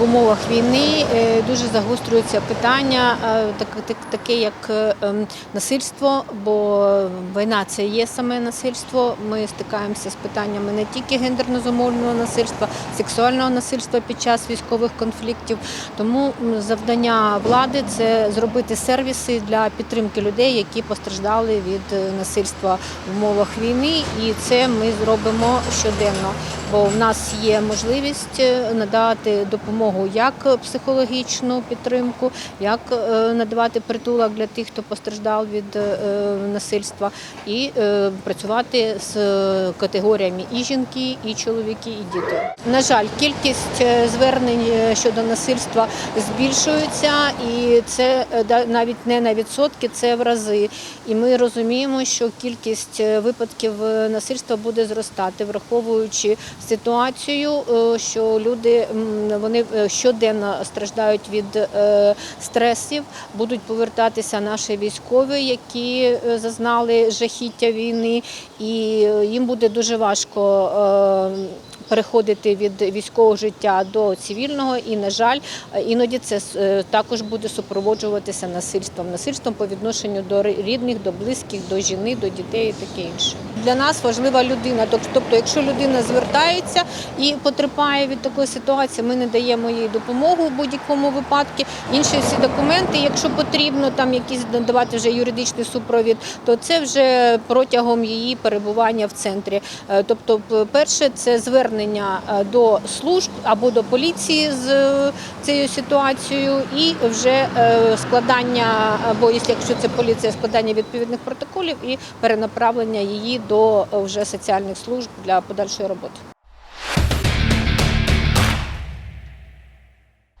В умовах війни е, дуже загострюється питання, е, так- так- таке як е, ем, насильство, бо війна це є саме насильство. Ми стикаємося з питаннями не тільки гендерно зумовленого насильства, сексуального насильства під час військових конфліктів. Тому завдання влади це зробити сервіси для підтримки людей, які постраждали від насильства в умовах війни, і це ми зробимо щоденно. Бо в нас є можливість надати допомогу як психологічну підтримку, як е, надавати притулок для тих, хто постраждав від е, насильства, і е, працювати з категоріями і жінки, і чоловіки, і діти. На жаль, кількість е, звернень е, щодо насильства збільшується, і це е, навіть не на відсотки, це в рази. І ми розуміємо, що кількість е, випадків е, насильства буде зростати, враховуючи ситуацію, е, що люди вони е, щоденно страждають від е, стресів, будуть повертатися наші військові, які е, зазнали жахіття війни, і е, їм буде дуже важко. Переходити від військового життя до цивільного, і на жаль, іноді це е, також буде супроводжуватися насильством, насильством по відношенню до рідних, до близьких, до жіни, до дітей і таке інше. Для нас важлива людина. Тоб- Тобто, якщо людина звертається і потерпає від такої ситуації, ми не даємо їй допомогу в будь-якому випадку. Інші всі документи, якщо потрібно там якісь надавати вже юридичний супровід, то це вже протягом її перебування в центрі. Е, Тобто, перше це звернення е, до служб або до поліції з е, цією ситуацією, і вже е, складання, або якщо це поліція, складання відповідних протоколів і перенаправлення її до вже соціальних служб для подальшої роботи.